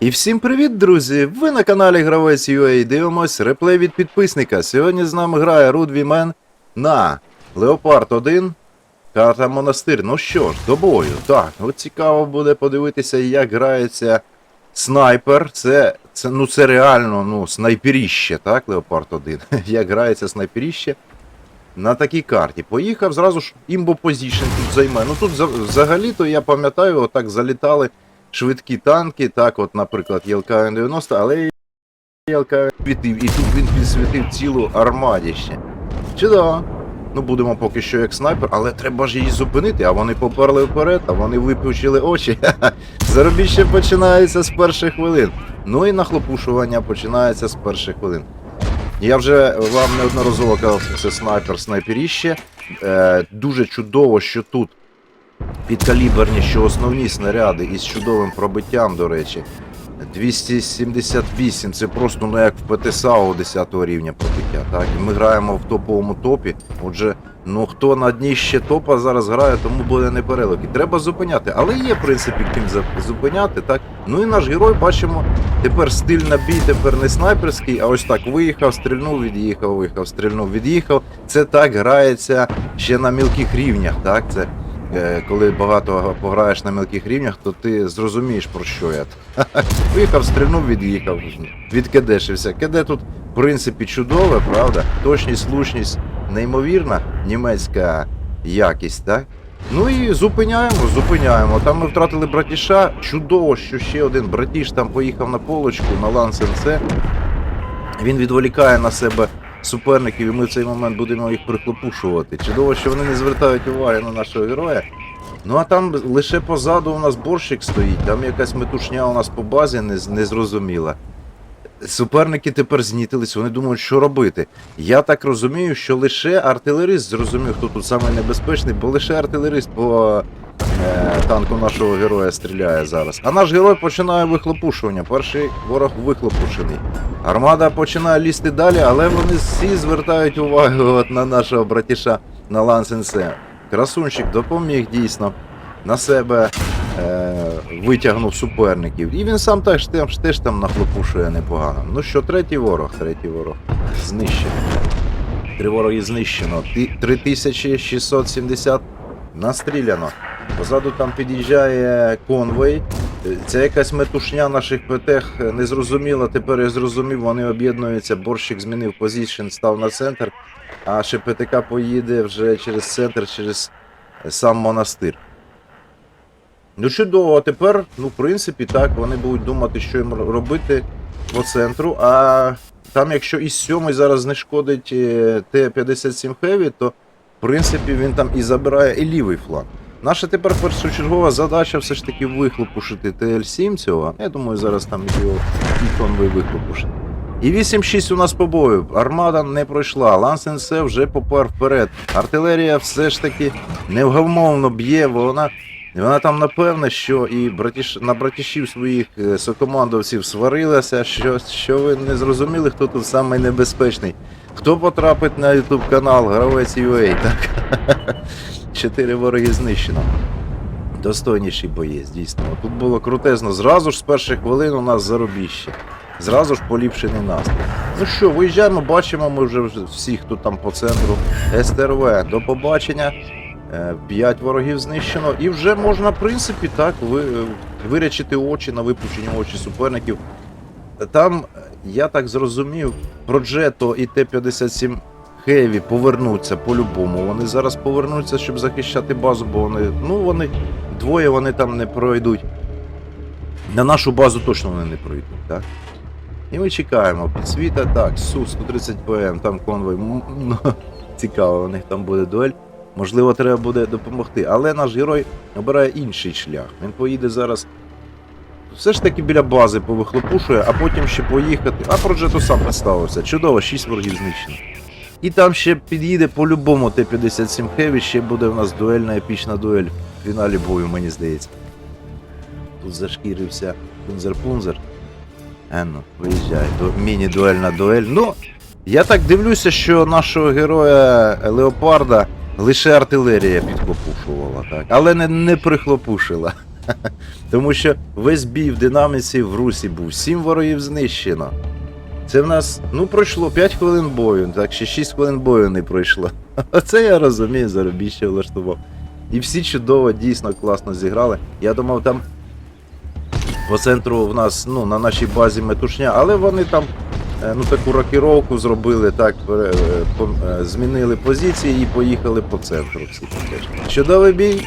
І всім привіт, друзі! Ви на каналі Гравець UA дивимось реплей від підписника. Сьогодні з нами грає Рудвімен на Леопард 1. Карта Монастир. Ну що ж, до бою. Так, от цікаво буде подивитися, як грається снайпер. Це, це, ну, це реально ну, снайперіще, так, Леопард 1. Як грається снайперіще на такій карті. Поїхав, зразу ж імбо позішн тут займе. Ну тут взагалі-то я пам'ятаю, отак залітали швидкі танки, так, от, наприклад, ЄЛК-90, але ЄЛК світив, і тут він підсвітив цілу армадіще. Чудово. Ну, будемо поки що як снайпер, але треба ж її зупинити, а вони поперли вперед, а вони випучили очі. Заробіще починається з перших хвилин. Ну і нахлопушування починається з перших хвилин. Я вже вам неодноразово казав, що це снайпер снайперіще. Е, дуже чудово, що тут підкаліберні, що основні снаряди із чудовим пробиттям, до речі. 278 це просто ну як в ПТСАУ 10 рівня пробиття. Так? І ми граємо в топовому топі. Отже, ну хто на дні ще топа зараз грає, тому буде непереливки. Треба зупиняти. Але є, в принципі, ким зупиняти. Так? Ну і наш герой бачимо, тепер стиль на бій, тепер не снайперський, а ось так виїхав, стрільнув, від'їхав, виїхав, стрільнув, від'їхав. Це так грається ще на мілких рівнях. Так? Це коли багато пограєш на мілких рівнях, то ти зрозумієш про що я. Виїхав, стрільнув, від'їхав, відкидешився. Кеде тут, в принципі, чудове, правда? Точність, слушність неймовірна, німецька якість, так? Ну і зупиняємо, зупиняємо. Там ми втратили братіша. Чудово, що ще один братіш там поїхав на полочку, на лансенце. Він відволікає на себе суперників, і ми в цей момент будемо їх прихлопушувати. Чудово, що вони не звертають уваги на нашого героя. Ну а там лише позаду у нас борщик стоїть, там якась метушня у нас по базі не, не. Суперники тепер знітились, вони думають, що робити. Я так розумію, що лише артилерист зрозумів, хто тут саме бо лише артилерист по танку нашого героя стріляє зараз. А наш герой починає вихлопушування. Перший ворог вихлопушений. Армада починає лізти далі, але вони всі звертають увагу от на нашого братіша на лансенсе. Красунчик допоміг дійсно на себе е, витягнув суперників. І він сам теж, теж, теж там нахлопушує непогано. Ну що, третій ворог, третій ворог. Знищений. Три вороги знищено. 3670 настріляно. Позаду там під'їжджає конвой. Це якась метушня наших ПТХ незрозуміла. Тепер я зрозумів, вони об'єднуються. Борщик змінив позицію, став на центр, а ще ПТК поїде вже через центр, через сам монастир. Ну чудово, а тепер, ну, в принципі, так, вони будуть думати, що їм робити по центру. А там, якщо із сьомий зараз знешкодить е, Т-57 Heavy, то в принципі він там і забирає і лівий фланг. Наша тепер першочергова задача все ж таки вихлопушити ТЛ-7 цього. Я думаю, зараз там його і конвой вихлопушить. І 8-6 у нас по бою. Армада не пройшла. Лансенсе вже попер вперед. Артилерія все ж таки невгамовно б'є, вона. Вона там напевне, що і братіш... на братішів своїх е, сокомандовців сварилася, що, що ви не зрозуміли, хто тут самий небезпечний. Хто потрапить на YouTube канал Гравець UA, так? Чотири вороги знищено. Достойніший боєць, дійсно. Тут було крутезно. Зразу ж з перших хвилин у нас заробіще. Зразу ж поліпшений настрій. Ну що, виїжджаємо, бачимо, ми вже всіх тут там по центру. СТРВ, до побачення. Е, П'ять ворогів знищено. І вже можна, в принципі, так, ви, вирячити очі на випущені очі суперників. Там, я так зрозумів, Проджето і Т-57 Хеві повернуться по-любому. Вони зараз повернуться, щоб захищати базу, бо вони. Ну, вони двоє вони там не пройдуть. На нашу базу точно вони не пройдуть, так? І ми чекаємо. Підсвіта, так, Су-130 ПМ, там конвой. Ну, Цікаво, у них там буде дуель. Можливо, треба буде допомогти. Але наш герой обирає інший шлях. Він поїде зараз. Все ж таки біля бази повихлопушує, а потім ще поїхати. А Проджето сам представився. Чудово, 6 ворогів знищено. І там ще під'їде по-любому Т-57 Heavy, ще буде в нас дуельна епічна дуель в фіналі бою, мені здається. Тут зашкірився Пунзер-Пунзер. Енно, виїжджай. Ду- Міні-дуельна дуель. Ну, я так дивлюся, що нашого героя Леопарда лише артилерія підхлопушувала, так. Але не, не прихлопушила. Тому що весь бій в динаміці в Русі був, сім ворогів знищено. Це в нас, ну, пройшло 5 хвилин бою, так ще 6 хвилин бою не пройшло. Оце я розумію, заробіще влаштував. І всі чудово, дійсно класно зіграли. Я думав, там по центру в нас, ну, на нашій базі метушня, але вони там е, ну, таку рокіровку зробили, так, е, е, змінили позиції і поїхали по центру. Чудовий бій,